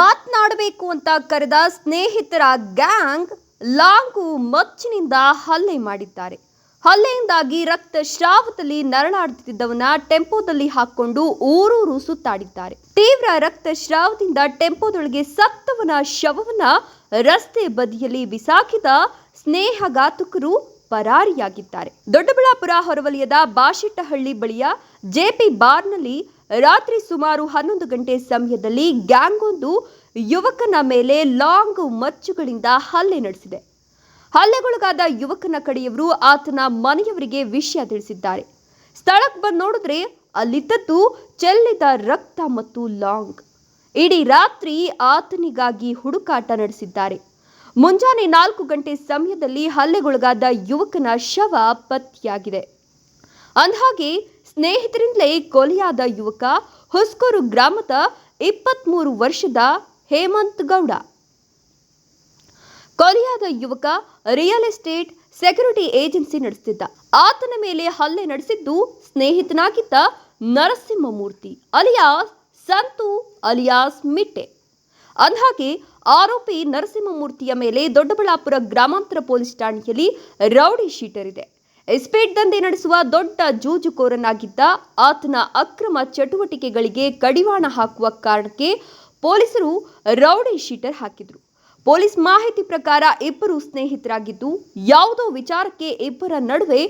ಮಾತನಾಡಬೇಕು ಅಂತ ಕರೆದ ಸ್ನೇಹಿತರ ಗ್ಯಾಂಗ್ ಲಾಂಗು ಮಚ್ಚಿನಿಂದ ಹಲ್ಲೆ ಮಾಡಿದ್ದಾರೆ. ಹಲ್ಲೆಯಿಂದಾಗಿ ರಕ್ತಸ್ರಾವದಲ್ಲಿ ನರಳಾಡುತ್ತಿದ್ದವನ ಟೆಂಪೋದಲ್ಲಿ ಹಾಕೊಂಡು ಊರೂರು ಸುತ್ತಾಡಿದ್ದಾರೆ. ತೀವ್ರ ರಕ್ತಸ್ರಾವದಿಂದ ಟೆಂಪೋದೊಳಗೆ ಸತ್ತವನ ಶವವನ್ನ ರಸ್ತೆ ಬದಿಯಲ್ಲಿ ಬಿಸಾಕಿದ ಸ್ನೇಹಘಾತುಕರು ಪರಾರಿಯಾಗಿದ್ದಾರೆ. ದೊಡ್ಡಬಳ್ಳಾಪುರ ಹೊರವಲಯದ ಬಾಶೆಟ್ಟಹಳ್ಳಿ ಬಳಿಯ ಜೆಪಿ ಬಾರ್ನಲ್ಲಿ ರಾತ್ರಿ ಸುಮಾರು ಹನ್ನೊಂದು ಗಂಟೆ ಸಮಯದಲ್ಲಿ ಗ್ಯಾಂಗೊಂದು ಯುವಕನ ಮೇಲೆ ಲಾಂಗ್ ಮಚ್ಚುಗಳಿಂದ ಹಲ್ಲೆ ನಡೆಸಿದೆ. ಹಲ್ಲೆಗೊಳಗಾದ ಯುವಕನ ಕಡೆಯವರು ಆತನ ಮನೆಯವರಿಗೆ ವಿಷಯ ತಿಳಿಸಿದ್ದಾರೆ. ಸ್ಥಳಕ್ಕೆ ಬಂದು ನೋಡಿದ್ರೆ ಅಲ್ಲಿದ್ದದ್ದು ಚೆಲ್ಲಿದ ರಕ್ತ ಮತ್ತು ಲಾಂಗ್. ಇಡೀ ರಾತ್ರಿ ಆತನಿಗಾಗಿ ಹುಡುಕಾಟ ನಡೆಸಿದ್ದಾರೆ. ಮುಂಜಾನೆ ನಾಲ್ಕು ಗಂಟೆ ಸಮಯದಲ್ಲಿ ಹಲ್ಲೆಗೊಳಗಾದ ಯುವಕನ ಶವ ಪತ್ತೆಯಾಗಿದೆ. ಅಂದ್ಹಾಗೆ ಸ್ನೇಹಿತರಿಂದಲೇ ಕೊಲೆಯಾದ ಯುವಕ ಹೊಸ್ಕೂರು ಗ್ರಾಮದ ಇಪ್ಪತ್ಮೂರು ವರ್ಷದ ಹೇಮಂತ್ ಗೌಡ. ಕೊಲೆಯಾದ ಯುವಕ ರಿಯಲ್ ಎಸ್ಟೇಟ್ ಸೆಕ್ಯೂರಿಟಿ ಏಜೆನ್ಸಿ ನಡೆಸುತ್ತಿದ್ದ ಆತನ ಮೇಲೆ ಹಲ್ಲೆ ನಡೆಸಿದ್ದು ಸ್ನೇಹಿತನಾಗಿದ್ದ ನರಸಿಂಹಮೂರ್ತಿ ಅಲಿಯಾಸ್ ಸಂತು ಅಲಿಯಾಸ್ ಮಿಟ್ಟೆ. ಅಂದ್ಹಾಗೆ, ಆರೋಪಿ ನರಸಿಂಹಮೂರ್ತಿಯ ಮೇಲೆ ದೊಡ್ಡಬಳ್ಳಾಪುರ ಗ್ರಾಮಾಂತರ ಪೊಲೀಸ್ ಠಾಣೆಯಲ್ಲಿ ರೌಡಿ ಶೀಟರ್ ಇದೆ. ಎಸ್ಪೇಟ್ ದಂಧೆ ನಡೆಸುವ ದೊಡ್ಡ ಜೂಜುಕೋರನಾಗಿದ್ದ ಆತನ ಅಕ್ರಮ ಚಟುವಟಿಕೆಗಳಿಗೆ ಕಡಿವಾಣ ಹಾಕುವ ಕಾರಣಕ್ಕೆ ಪೊಲೀಸರು ರೌಡಿ ಶೀಟರ್ ಹಾಕಿದ್ರು. ಪೊಲೀಸ್ ಮಾಹಿತಿ ಪ್ರಕಾರ ಇಬ್ಬರು ಸ್ನೇಹಿತರಾಗಿದ್ದು, ಯಾವುದೋ ವಿಚಾರಕ್ಕೆ ಇಬ್ಬರ ನಡುವೆ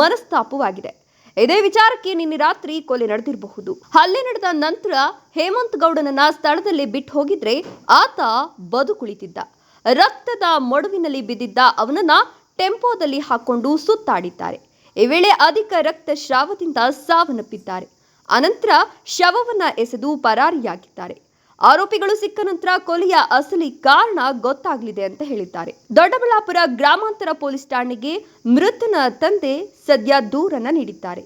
ಮನಸ್ತಾಪವಾಗಿದೆ. ಇದೇ ವಿಚಾರಕ್ಕೆ ನಿನ್ನೆ ರಾತ್ರಿ ಕೊಲೆ ನಡೆದಿರಬಹುದು. ಹಲ್ಲೆ ನಡೆದ ನಂತರ ಹೇಮಂತ್ ಗೌಡನನ್ನ ಸ್ಥಳದಲ್ಲಿ ಬಿಟ್ಟು ಹೋಗಿದ್ರೆ ಆತ ಬದುಕುಳಿತಿದ್ದ. ರಕ್ತದ ಮಡುವಿನಲ್ಲಿ ಬಿದ್ದಿದ್ದ ಅವನನ್ನ ಟೆಂಪೋದಲ್ಲಿ ಹಾಕೊಂಡು ಸುತ್ತಾಡಿದ್ದಾರೆ. ಈ ವೇಳೆ ಅಧಿಕ ರಕ್ತ ಶ್ರಾವದಿಂದ ಸಾವನ್ನಪ್ಪಿದ್ದಾರೆ. ಅನಂತರ ಶವವನ್ನ ಎಸೆದು ಪರಾರಿಯಾಗಿದ್ದಾರೆ. ಆರೋಪಿಗಳು ಸಿಕ್ಕ ನಂತರ ಕೊಲೆಯ ಅಸಲಿ ಕಾರಣ ಗೊತ್ತಾಗಲಿದೆ ಅಂತ ಹೇಳಿದ್ದಾರೆ. ದೊಡ್ಡಬಳ್ಳಾಪುರ ಗ್ರಾಮಾಂತರ ಪೊಲೀಸ್ ಠಾಣೆಗೆ ಮೃತನ ತಂದೆ ಸದ್ಯ ದೂರನ್ನ ನೀಡಿದ್ದಾರೆ.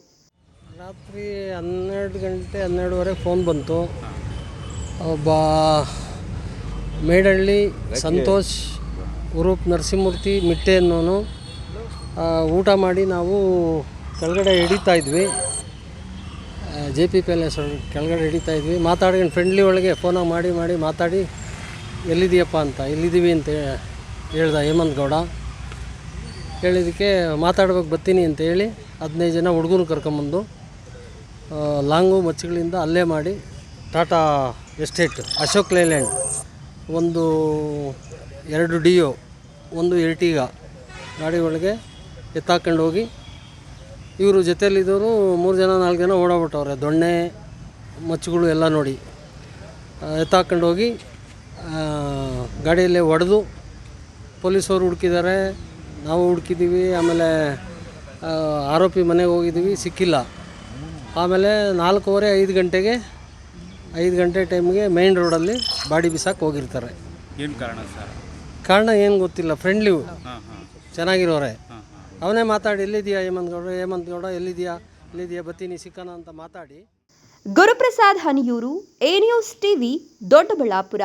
ರಾತ್ರಿ ಹನ್ನೆರಡು ಗಂಟೆ ಹನ್ನೆರಡುವರೆಗೆ ಫೋನ್ ಬಂತು. ಒಬ್ಬ ಮೇಡಳ್ಳಿ ಸಂತೋಷ್ ಉರೂಪ್ ನರಸಿಂಹಮೂರ್ತಿ ಮಿಟ್ಟೆ ಅನ್ನೋನು ಊಟ ಮಾಡಿ ನಾವು ಕೆಳಗಡೆ ಹಿಡಿತಾ ಇದ್ವಿ. ಜೆ ಪಿ ಪ್ಯಾಲೇಸ್ ಕೆಳಗಡೆ ಹಿಡಿತಾ ಇದ್ವಿ. ಮಾತಾಡ್ಕೊಂಡು ಫ್ರೆಂಡ್ಲಿ ಒಳಗೆ ಫೋನ ಮಾಡಿ ಮಾಡಿ ಮಾತಾಡಿ ಎಲ್ಲಿದೆಯಪ್ಪ ಅಂತ, ಎಲ್ಲಿದ್ದೀವಿ ಅಂತ ಹೇಳ್ದ ಹೇಮಂತ್ ಗೌಡ. ಹೇಳಿದ್ದಕ್ಕೆ ಮಾತಾಡ್ಬೇಕು ಬರ್ತೀನಿ ಅಂತ ಹೇಳಿ ಹದಿನೈದು ಜನ ಹುಡುಗರು ಕರ್ಕೊಂಬಂದು ಲಾಂಗು ಮಚ್ಚುಗಳಿಂದ ಅಲ್ಲೇ ಮಾಡಿ ಟಾಟಾ ಎಸ್ಟೇಟ್ ಅಶೋಕ್ ಲೇಲ್ಯಾಂಡ್ ಒಂದು ಎರಡು ಡಿಯೋ, ಒಂದು ಎರ್ಟಿಗ ಗಾಡಿ ಒಳಗೆ ಎತ್ತಾಕೊಂಡು ಹೋಗಿ ಇವರು ಜೊತೆಯಲ್ಲಿದ್ದವರು ಮೂರು ಜನ, ನಾಲ್ಕು ಜನ ಓಡಾಬಿಟ್ಟವ್ರೆ ದೊಣ್ಣೆ, ಮಚ್ಚುಗಳು ಎಲ್ಲ ನೋಡಿ. ಎತ್ತಾಕೊಂಡು ಹೋಗಿ ಗಾಡಿಯಲ್ಲೇ ಹೊಡೆದು ಪೊಲೀಸವರು ಹುಡುಕಿದ್ದಾರೆ. ನಾವು ಹುಡುಕಿದ್ದೀವಿ. ಆಮೇಲೆ ಆರೋಪಿ ಮನೆಗೆ ಹೋಗಿದ್ದೀವಿ. ಸಿಕ್ಕಿಲ್ಲ. ಆಮೇಲೆ ನಾಲ್ಕೂವರೆ, ಐದು ಗಂಟೆಗೆ, ಐದು ಗಂಟೆ ಟೈಮ್ಗೆ ಮೈನ್ ರೋಡಲ್ಲಿ ಬಾಡಿ ಬಿಸಾಕ್ ಹೋಗಿರ್ತಾರೆ. ಏನು ಕಾರಣ ಸರ್? ಕಾರಣ ಏನು ಗೊತ್ತಿಲ್ಲ ಫ್ರೆಂಡ್ಲಿ ಹಾಂ ಹಾಂ. ಚೆನ್ನಾಗಿರೋರೆ. ಹಾಂ ಹಾಂ. ಅವನೇ ಮಾತಾಡಿ ಎಲ್ಲಿದೆಯಾ ಹೇಮಂತ್ ಗೌಡ? ಹೇಮಂತ್ ಗೌಡ ಎಲ್ಲಿದೆಯಾ ಎಲ್ಲಿದೆಯಾ ಬತ್ತೀನಿ ಸಿಕ್ಕನ ಅಂತ ಮಾತಾಡಿ. Guruprasad Haniyur A news TV Doddaballapura.